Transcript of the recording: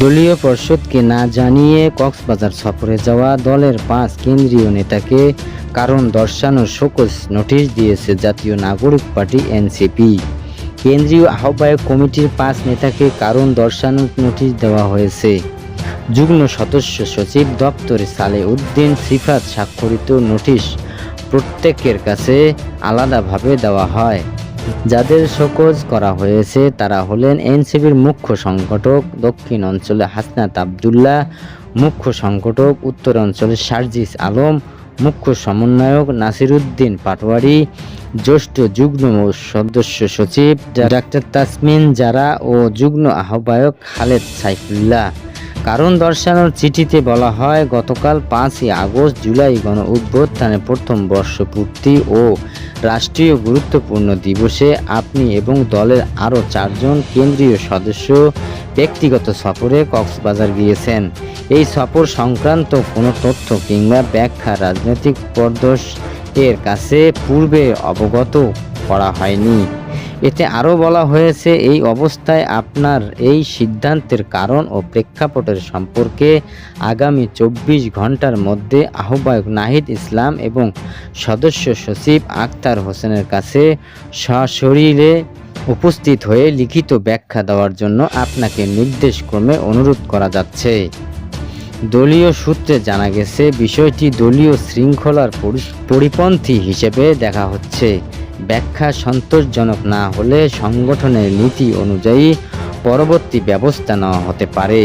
দলীয় পর্ষদকে না জানিয়ে কক্সবাজার সফরে যাওয়া দলের পাঁচ কেন্দ্রীয় নেতাকে কারণ দর্শানোর শোকজ নোটিশ দিয়েছে জাতীয় নাগরিক পার্টি এনসিপি। কেন্দ্রীয় আহ্বায়ক কমিটির পাঁচ নেতাকে কারণ দর্শানোর নোটিশ দেওয়া হয়েছে। যুগ্ম সদস্য সচিব দপ্তরে সালে উদ্দিন সিফাত স্বাক্ষরিত নোটিশ প্রত্যেকের কাছে আলাদাভাবে দেওয়া হয়। যাদের শোকজ করা হয়েছে, তারা হলেন এনসিপির মুখ্য সংগঠক দক্ষিণ অঞ্চলে হাসনাত আবদুল্লাহ, মুখ্য সংগঠক উত্তর অঞ্চলে সার্জিস আলম, মুখ্য সমন্বয়ক নাসিরুদ্দিন পাটোয়ারি, জ্যেষ্ঠ যুগ্ম সদস্য সচিব ডাক্তার তাসমিন জারা ও যুগ্ম আহ্বায়ক খালেদ সাইফুল্লাহ। কারণ দর্শানোর চিঠিতে বলা হয়, গতকাল পাঁচই আগস্ট জুলাই গণ অভ্যুত্থানের প্রথম বর্ষপূর্তি ও রাষ্ট্রীয় গুরুত্বপূর্ণ দিবসে আপনি এবং দলের আরও চারজন কেন্দ্রীয় সদস্য ব্যক্তিগত সফরে কক্সবাজার গিয়েছেন। এই সফর সংক্রান্ত কোনো তথ্য কিংবা ব্যাখ্যা রাজনৈতিক পর্দশ এর কাছে পূর্বে অবগত করা হয়নি। এতে আরও বলা হয়েছে, এই অবস্থায় আপনার এই সিদ্ধান্তের কারণ ও প্রেক্ষাপটের সম্পর্কে আগামী চব্বিশ ঘণ্টার মধ্যে আহ্বায়ক নাহিদ ইসলাম এবং সদস্য সচিব আক্তার হোসেনের কাছে সশরীরে উপস্থিত হয়ে লিখিত ব্যাখ্যা দেওয়ার জন্য আপনাকে নির্দেশক্রমে অনুরোধ করা যাচ্ছে। দলীয় সূত্রে জানা গেছে, বিষয়টি দলীয় শৃঙ্খলার পরি- পরিপন্থী হিসেবে দেখা হচ্ছে। ব্যাখ্যা সন্তোষজনক না হলে সংগঠনের নীতি অনুযায়ী পরবর্তী ব্যবস্থা নেওয়া হতে পারে।